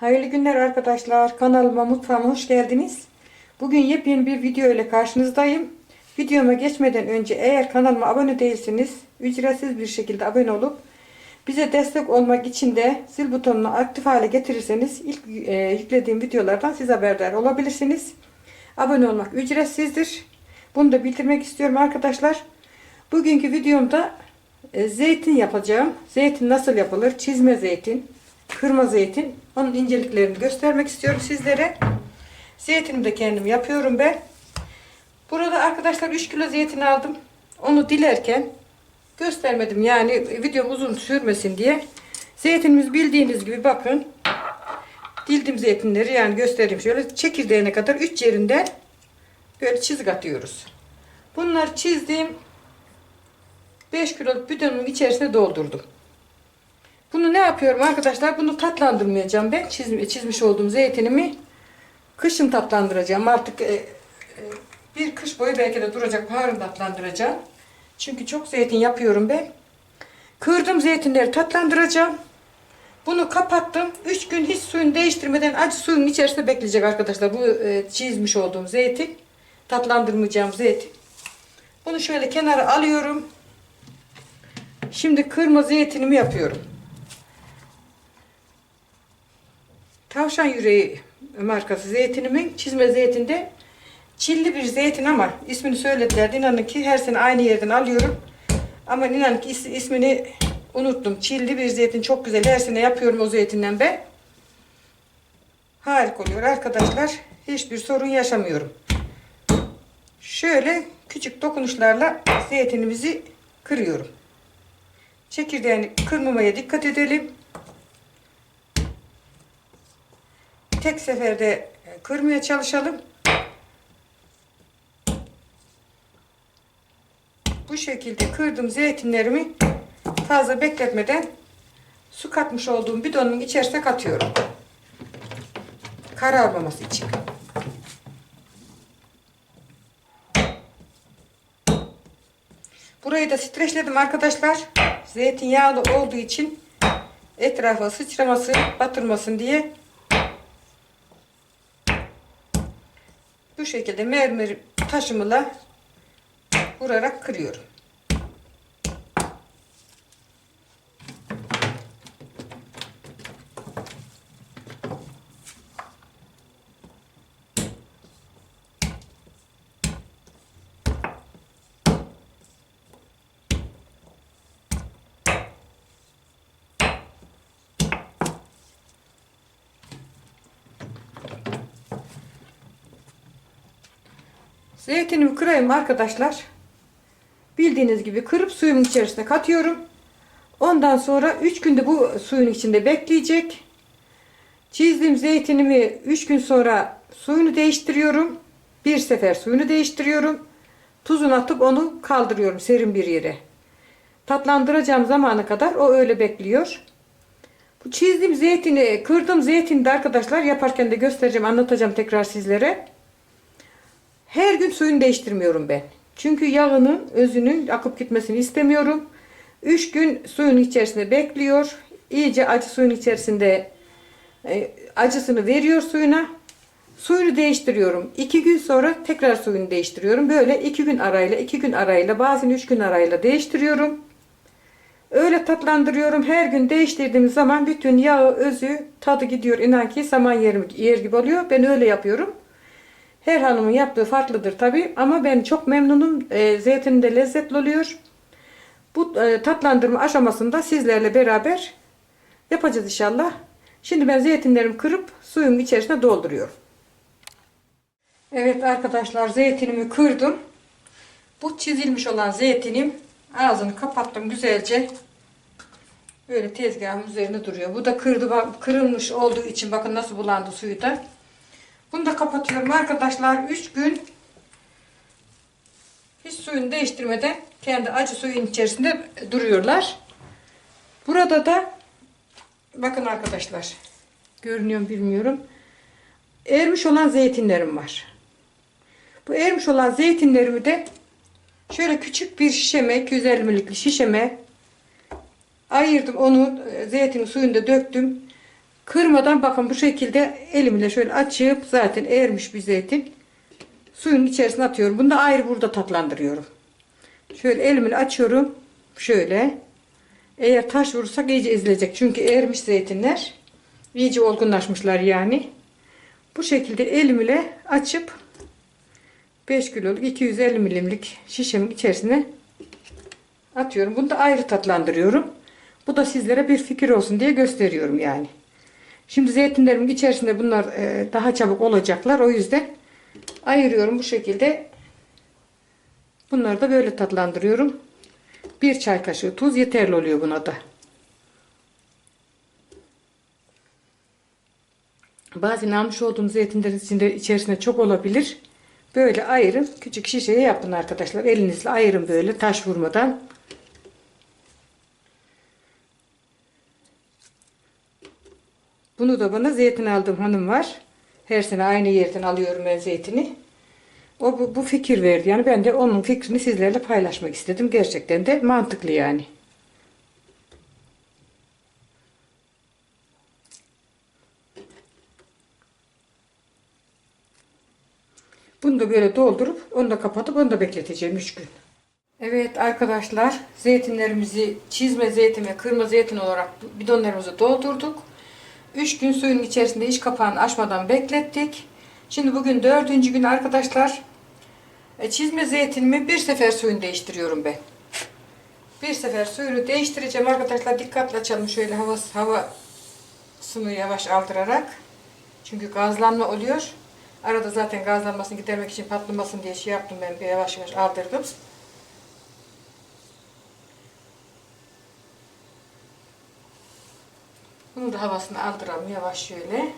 Hayırlı günler arkadaşlar. Kanalıma mutfağıma hoş geldiniz. Bugün yepyeni bir video ile karşınızdayım. Videoma geçmeden önce eğer kanalıma abone değilseniz ücretsiz bir şekilde abone olup bize destek olmak için de zil butonunu aktif hale getirirseniz ilk e, yüklediğim videolardan siz haberdar olabilirsiniz. Abone olmak ücretsizdir. Bunu da bildirmek istiyorum arkadaşlar. Bugünkü videomda e, zeytin yapacağım. Zeytin nasıl yapılır? Çizme zeytin, kırma zeytin. Onun inceliklerini göstermek istiyorum sizlere. Zeytinimi de kendim yapıyorum ben. Burada arkadaşlar 3 kilo zeytin aldım. Onu dilerken göstermedim. Yani videom uzun sürmesin diye. Zeytinimiz bildiğiniz gibi bakın. Dildim zeytinleri yani göstereyim şöyle. Çekirdeğine kadar 3 yerinden böyle çizik atıyoruz. Bunları çizdim. 5 kiloluk bidonun içerisine doldurdum. Bunu ne yapıyorum arkadaşlar? Bunu tatlandırmayacağım ben. Çizmi, çizmiş olduğum zeytinimi kışın tatlandıracağım. Artık e, e, bir kış boyu belki de duracak. Baharın tatlandıracağım. Çünkü çok zeytin yapıyorum ben. Kırdım zeytinleri tatlandıracağım. Bunu kapattım. 3 gün hiç suyunu değiştirmeden acı suyun içerisinde bekleyecek arkadaşlar. Bu e, çizmiş olduğum zeytin. Tatlandırmayacağım zeytin. Bunu şöyle kenara alıyorum. Şimdi kırmızı zeytinimi yapıyorum. Tavşan yüreği markası zeytinimin çizme zeytinde çilli bir zeytin ama ismini söylediler. İnanın ki her sene aynı yerden alıyorum. Ama inanın ki is- ismini unuttum. Çilli bir zeytin çok güzel. Her sene yapıyorum o zeytinden ben. Harika oluyor arkadaşlar. Hiçbir sorun yaşamıyorum. Şöyle küçük dokunuşlarla zeytinimizi kırıyorum. Çekirdeğini kırmamaya dikkat edelim. Tek seferde kırmaya çalışalım. Bu şekilde kırdım zeytinlerimi fazla bekletmeden su katmış olduğum bidonun içerisine katıyorum. Kararmaması için. Burayı da streçledim arkadaşlar. Zeytinyağlı olduğu için etrafa sıçramasın, batırmasın diye bu şekilde mermer taşımıyla vurarak kırıyorum. Zeytinimi kırayım arkadaşlar. Bildiğiniz gibi kırıp suyumun içerisine katıyorum. Ondan sonra 3 günde bu suyun içinde bekleyecek. Çizdiğim zeytinimi 3 gün sonra suyunu değiştiriyorum. Bir sefer suyunu değiştiriyorum. Tuzunu atıp onu kaldırıyorum serin bir yere. Tatlandıracağım zamana kadar o öyle bekliyor. Bu çizdiğim zeytini, kırdığım zeytini de arkadaşlar yaparken de göstereceğim, anlatacağım tekrar sizlere. Her gün suyunu değiştirmiyorum ben. Çünkü yağının özünün akıp gitmesini istemiyorum. 3 gün suyun içerisinde bekliyor. İyice acı suyun içerisinde e, acısını veriyor suyuna. Suyunu değiştiriyorum. 2 gün sonra tekrar suyunu değiştiriyorum. Böyle 2 gün arayla 2 gün arayla bazen 3 gün arayla değiştiriyorum. Öyle tatlandırıyorum. Her gün değiştirdiğim zaman bütün yağı, özü, tadı gidiyor. İnan ki saman yer, yer gibi oluyor. Ben öyle yapıyorum. Her hanımın yaptığı farklıdır tabi ama ben çok memnunum. E, zeytin de lezzetli oluyor. Bu e, tatlandırma aşamasında sizlerle beraber yapacağız inşallah. Şimdi ben zeytinlerimi kırıp suyun içerisine dolduruyorum. Evet arkadaşlar zeytinimi kırdım. Bu çizilmiş olan zeytinim ağzını kapattım güzelce. Böyle tezgahın üzerine duruyor. Bu da kırdı, kırılmış olduğu için bakın nasıl bulandı suyu da. Bunu da kapatıyorum arkadaşlar. 3 gün hiç suyunu değiştirmeden kendi acı suyun içerisinde duruyorlar. Burada da bakın arkadaşlar görünüyor bilmiyorum. Ermiş olan zeytinlerim var. Bu ermiş olan zeytinlerimi de şöyle küçük bir şişeme 250 ml'lik şişeme ayırdım onu zeytinin suyunda döktüm. Kırmadan bakın bu şekilde elimle şöyle açıp zaten ermiş bir zeytin. Suyun içerisine atıyorum. Bunu da ayrı burada tatlandırıyorum. Şöyle elimle açıyorum. Şöyle. Eğer taş vurursak iyice ezilecek. Çünkü ermiş zeytinler. İyice olgunlaşmışlar yani. Bu şekilde elimle açıp 5 kiloluk 250 milimlik şişemin içerisine atıyorum. Bunu da ayrı tatlandırıyorum. Bu da sizlere bir fikir olsun diye gösteriyorum yani. Şimdi zeytinlerimin içerisinde bunlar e, daha çabuk olacaklar. O yüzden ayırıyorum bu şekilde. Bunları da böyle tatlandırıyorum. Bir çay kaşığı tuz yeterli oluyor buna da. Bazen almış olduğum zeytinlerin içinde, içerisinde çok olabilir. Böyle ayırın. Küçük şişeye yapın arkadaşlar. Elinizle ayırın böyle taş vurmadan. Bunu da bana zeytin aldığım hanım var. Her sene aynı yerden alıyorum ben zeytini. O bu, bu fikir verdi. Yani ben de onun fikrini sizlerle paylaşmak istedim. Gerçekten de mantıklı yani. Bunu da böyle doldurup onu da kapatıp onu da bekleteceğim 3 gün. Evet arkadaşlar zeytinlerimizi çizme zeytin ve kırma zeytin olarak bidonlarımızı doldurduk. 3 gün suyun içerisinde iç kapağını açmadan beklettik. Şimdi bugün dördüncü gün arkadaşlar. E, çizme zeytinimi bir sefer suyunu değiştiriyorum ben. Bir sefer suyunu değiştireceğim arkadaşlar. Dikkatli açalım şöyle hava, havasını yavaş aldırarak. Çünkü gazlanma oluyor. Arada zaten gazlanmasını gidermek için patlamasın diye şey yaptım ben bir yavaş yavaş aldırdım. Bunu da havasını aldıralım yavaş şöyle.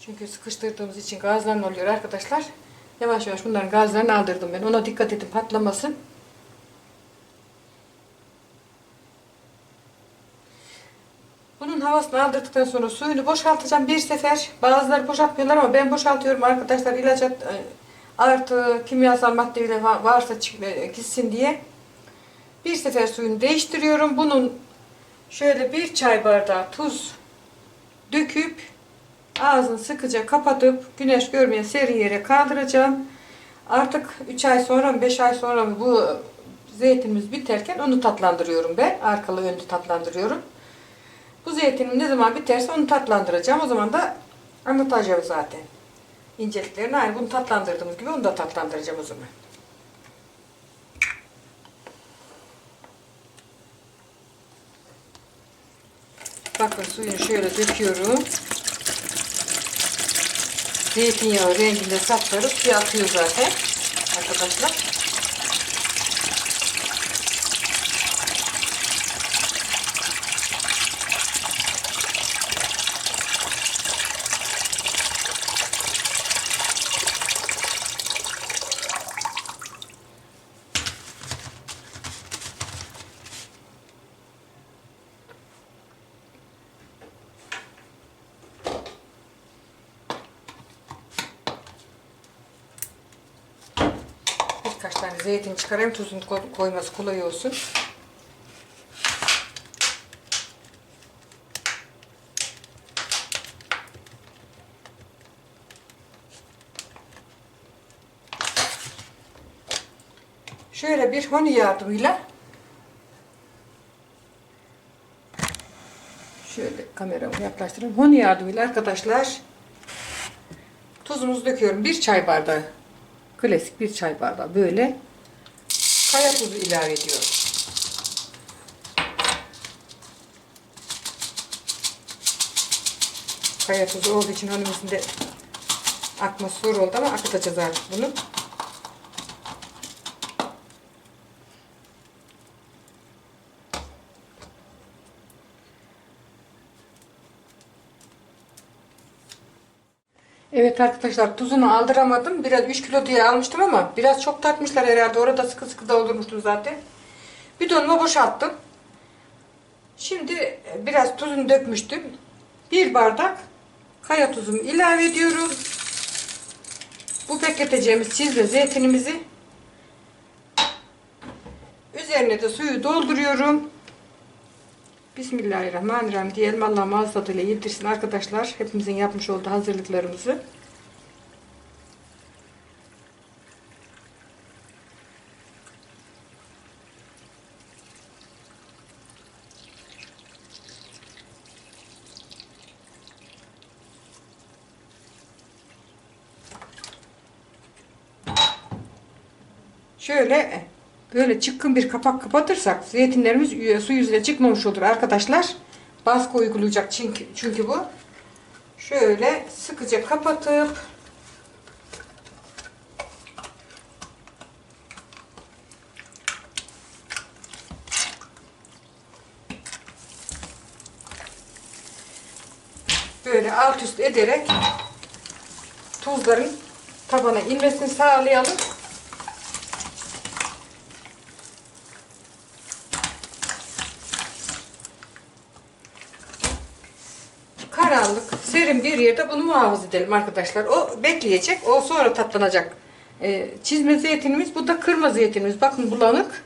Çünkü sıkıştırdığımız için gazlanma oluyor arkadaşlar. Yavaş yavaş bunların gazlarını aldırdım ben. Ona dikkat edin patlamasın. Bunun havasını aldırdıktan sonra suyunu boşaltacağım bir sefer. Bazıları boşaltmıyorlar ama ben boşaltıyorum arkadaşlar ilaca e, artı kimyasal maddeyle varsa e, gitsin diye. Bir sefer suyunu değiştiriyorum. Bunun şöyle bir çay bardağı tuz döküp ağzını sıkıca kapatıp güneş görmeyen seri yere kaldıracağım. Artık 3 ay sonra mı 5 ay sonra bu zeytinimiz biterken onu tatlandırıyorum ben. Arkalı önlü tatlandırıyorum. Bu zeytinin ne zaman biterse onu tatlandıracağım. O zaman da anlatacağım zaten. İnceliklerini aynı bunu tatlandırdığımız gibi onu da tatlandıracağım o zaman. Bakın suyunu şöyle döküyorum. Zeytinyağı renginde sapsarı suya atıyor zaten arkadaşlar. Birkaç tane zeytin çıkarayım tuzunu koy- koyması kolay olsun. Şöyle bir honi yardımıyla şöyle kameramı yaklaştırayım. Honi yardımıyla arkadaşlar tuzumuzu döküyorum. Bir çay bardağı klasik bir çay bardağı böyle kaya tuzu ilave ediyorum. Kaya tuzu olduğu için da akması zor oldu ama akıtacağız artık bunu. Evet arkadaşlar tuzunu aldıramadım. Biraz 3 kilo diye almıştım ama biraz çok tartmışlar herhalde. Orada sıkı sıkı doldurmuştum zaten. Bidonuma boşalttım. Şimdi biraz tuzunu dökmüştüm. Bir bardak kaya tuzumu ilave ediyorum. Bu bekleteceğimiz çizme zeytinimizi üzerine de suyu dolduruyorum. Bismillahirrahmanirrahim diyelim. Allah mazı tadıyla yedirsin arkadaşlar. Hepimizin yapmış olduğu hazırlıklarımızı. Şöyle böyle çıkkın bir kapak kapatırsak zeytinlerimiz su yüzüne çıkmamış olur arkadaşlar. Baskı uygulayacak çünkü, çünkü bu. Şöyle sıkıca kapatıp böyle alt üst ederek tuzların tabana inmesini sağlayalım. Serin bir yerde bunu muhafaza edelim arkadaşlar. O bekleyecek, o sonra tatlanacak. Ee, çizme zeytinimiz, bu da kırma zeytinimiz. Bakın bulanık.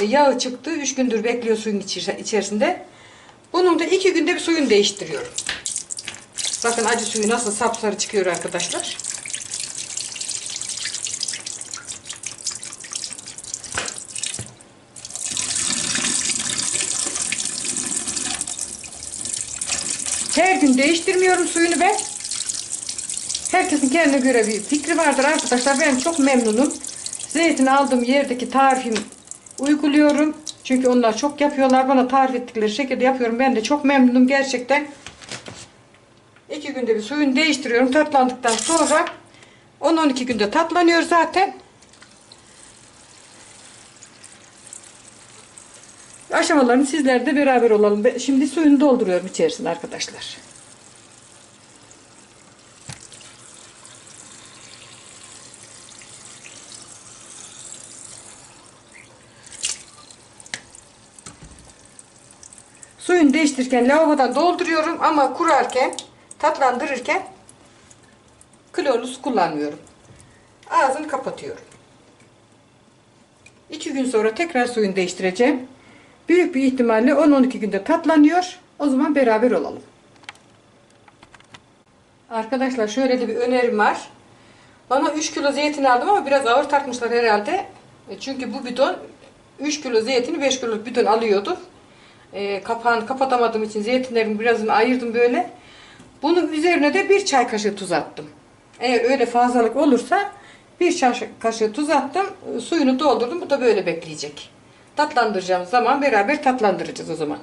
Ee, yağı çıktı, 3 gündür bekliyor suyun içerisinde. Bunun da 2 günde bir suyunu değiştiriyorum. Bakın acı suyu nasıl sapsarı çıkıyor arkadaşlar. Her gün değiştirmiyorum suyunu ben. Herkesin kendine göre bir fikri vardır arkadaşlar. Ben çok memnunum. Zeytin aldığım yerdeki tarifimi uyguluyorum. Çünkü onlar çok yapıyorlar. Bana tarif ettikleri şekilde yapıyorum. Ben de çok memnunum gerçekten. İki günde bir suyunu değiştiriyorum. Tatlandıktan sonra 10-12 günde tatlanıyor zaten. Aşamalarını sizler de beraber olalım. Şimdi suyunu dolduruyorum içerisine arkadaşlar. Suyunu değiştirirken lavabodan dolduruyorum ama kurarken, tatlandırırken klorlu su kullanmıyorum. Ağzını kapatıyorum. İki gün sonra tekrar suyunu değiştireceğim. Büyük bir ihtimalle 10-12 günde tatlanıyor. O zaman beraber olalım. Arkadaşlar şöyle de bir önerim var. Bana 3 kilo zeytin aldım ama biraz ağır tartmışlar herhalde. E, Çünkü bu bidon 3 kilo zeytini 5 kiloluk bidon alıyordu. E, kapağını kapatamadığım için zeytinlerin birazını ayırdım böyle. Bunun üzerine de bir çay kaşığı tuz attım. Eğer öyle fazlalık olursa bir çay kaşığı tuz attım. Suyunu doldurdum. Bu da böyle bekleyecek. Tatlandıracağımız zaman beraber tatlandıracağız o zaman.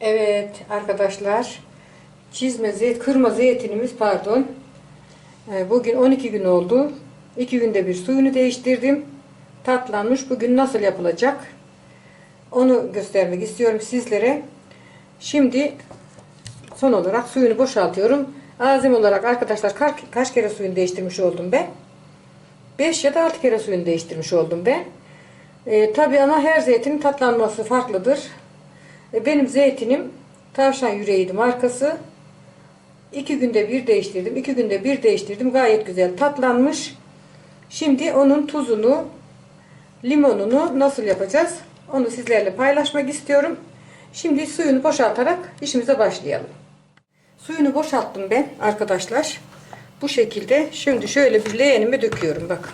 Evet arkadaşlar. Çizme zeyt, kırma zeytinimiz pardon. Ee, Bugün 12 gün oldu. 2 günde bir suyunu değiştirdim. Tatlanmış. Bugün nasıl yapılacak? Onu göstermek istiyorum sizlere. Şimdi son olarak suyunu boşaltıyorum. Azim olarak arkadaşlar kaç, kere suyunu değiştirmiş oldum ben? 5 ya da 6 kere suyunu değiştirmiş oldum ben. Ee, Tabi ama her zeytinin tatlanması farklıdır. E, benim zeytinim tavşan yüreğiydi markası. 2 günde bir değiştirdim. 2 günde bir değiştirdim. Gayet güzel tatlanmış. Şimdi onun tuzunu, limonunu nasıl yapacağız? Onu sizlerle paylaşmak istiyorum. Şimdi suyunu boşaltarak işimize başlayalım. Suyunu boşalttım ben arkadaşlar. Bu şekilde şimdi şöyle bir leğenime döküyorum bakın.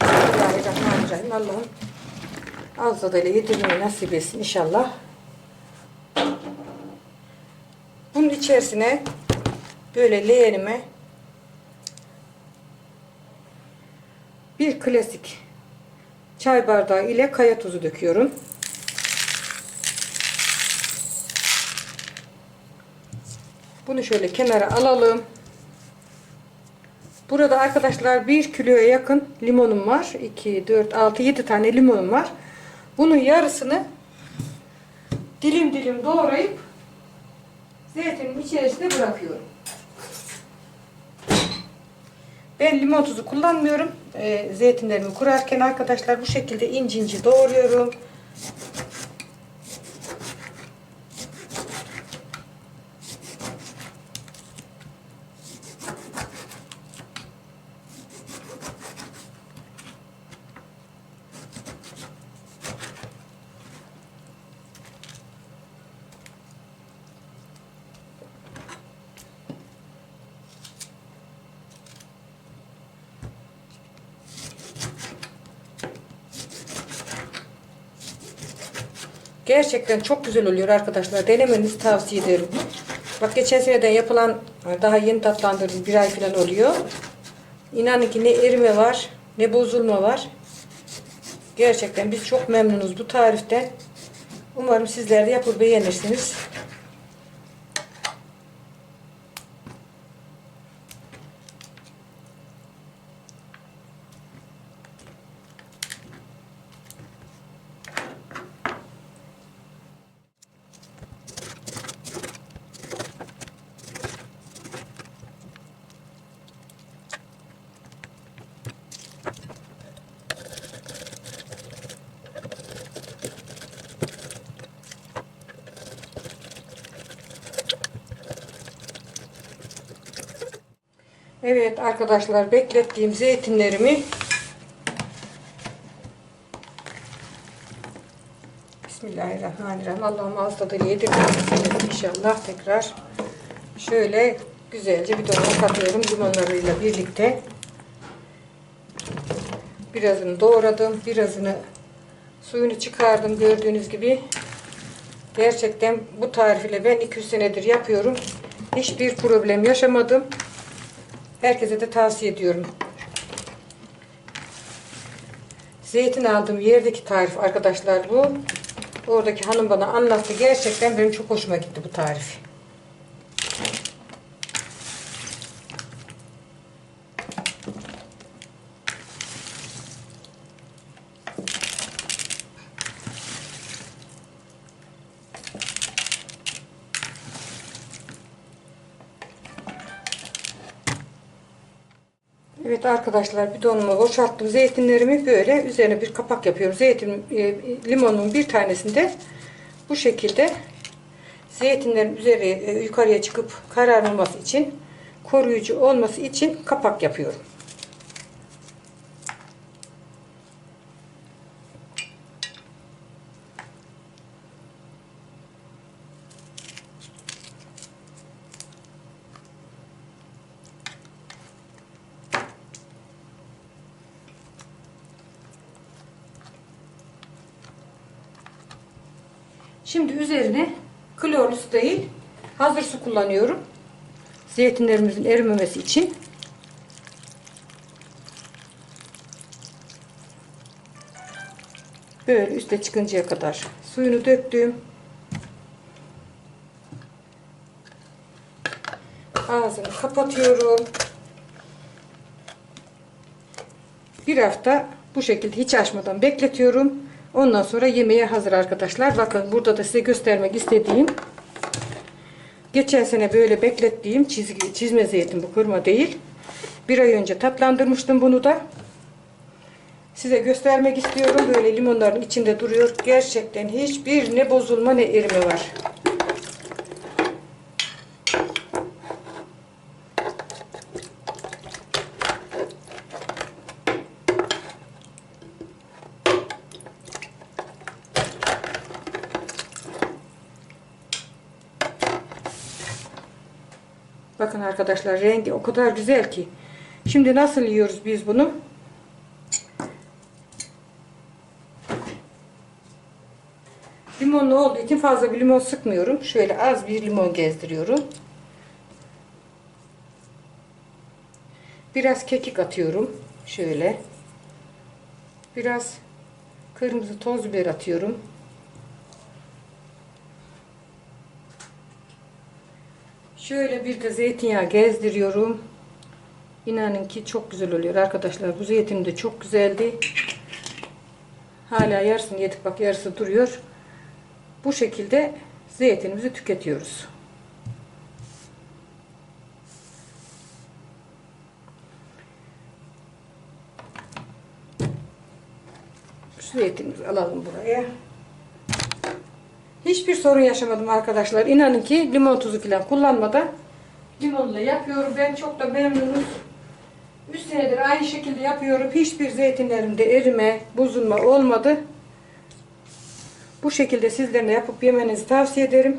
Bismillahirrahmanirrahim. Allah'ım ağız tadıyla yedirmeyi nasip etsin inşallah. Bunun içerisine böyle leğenime bir klasik çay bardağı ile kaya tuzu döküyorum. Bunu şöyle kenara alalım. Burada arkadaşlar 1 kiloya yakın limonum var. 2, 4, 6, 7 tane limonum var. Bunun yarısını dilim dilim doğrayıp zeytinin içerisine bırakıyorum. Ben limon tuzu kullanmıyorum. Ee, zeytinlerimi kurarken arkadaşlar bu şekilde ince ince doğruyorum. Gerçekten çok güzel oluyor arkadaşlar. Denemenizi tavsiye ederim. Bak geçen seneden yapılan daha yeni tatlandırdım. Bir ay falan oluyor. İnanın ki ne erime var ne bozulma var. Gerçekten biz çok memnunuz bu tariften. Umarım sizler de yapıp beğenirsiniz. Evet arkadaşlar beklettiğim zeytinlerimi Bismillahirrahmanirrahim. Allah'ım ağız tadıyla yedirmesin inşallah tekrar. Şöyle güzelce bir dolaba katıyorum limonlarıyla birlikte. Birazını doğradım. Birazını suyunu çıkardım gördüğünüz gibi. Gerçekten bu tarif ile ben 200 senedir yapıyorum. Hiçbir problem yaşamadım. Herkese de tavsiye ediyorum. Zeytin aldığım yerdeki tarif arkadaşlar bu. Oradaki hanım bana anlattı. Gerçekten benim çok hoşuma gitti bu tarif. Evet arkadaşlar bidonuma boşalttım zeytinlerimi böyle üzerine bir kapak yapıyorum. Zeytin e, limonun bir tanesinde bu şekilde zeytinlerin üzeri e, yukarıya çıkıp kararmaması için koruyucu olması için kapak yapıyorum. Şimdi üzerine klorlu su değil hazır su kullanıyorum. Zeytinlerimizin erimemesi için. Böyle üste çıkıncaya kadar suyunu döktüm. Ağzını kapatıyorum. Bir hafta bu şekilde hiç açmadan bekletiyorum. Ondan sonra yemeğe hazır arkadaşlar. Bakın burada da size göstermek istediğim geçen sene böyle beklettiğim çizgi, çizme zeytin bu kırma değil. Bir ay önce tatlandırmıştım bunu da. Size göstermek istiyorum. Böyle limonların içinde duruyor. Gerçekten hiçbir ne bozulma ne erime var. Bakın arkadaşlar rengi o kadar güzel ki. Şimdi nasıl yiyoruz biz bunu? Limonlu olduğu için fazla bir limon sıkmıyorum. Şöyle az bir limon gezdiriyorum. Biraz kekik atıyorum. Şöyle. Biraz kırmızı toz biber atıyorum. Şöyle bir de zeytinyağı gezdiriyorum. İnanın ki çok güzel oluyor arkadaşlar. Bu zeytin de çok güzeldi. Hala yarısını yedik bak yarısı duruyor. Bu şekilde zeytinimizi tüketiyoruz. Şu zeytinimizi alalım buraya. Hiçbir sorun yaşamadım arkadaşlar. İnanın ki limon tuzu falan kullanmadan limonla yapıyorum. Ben çok da memnunum. 3 senedir aynı şekilde yapıyorum. Hiçbir zeytinlerimde erime, bozulma olmadı. Bu şekilde sizlerine yapıp yemenizi tavsiye ederim.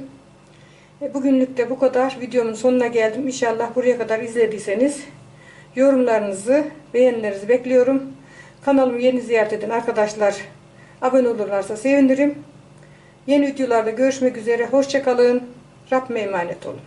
E, Bugünlük de bu kadar. Videomun sonuna geldim. İnşallah buraya kadar izlediyseniz yorumlarınızı, beğenilerinizi bekliyorum. Kanalımı yeni ziyaret eden arkadaşlar abone olurlarsa sevinirim. Yeni videolarda görüşmek üzere. Hoşçakalın. Rabbime emanet olun.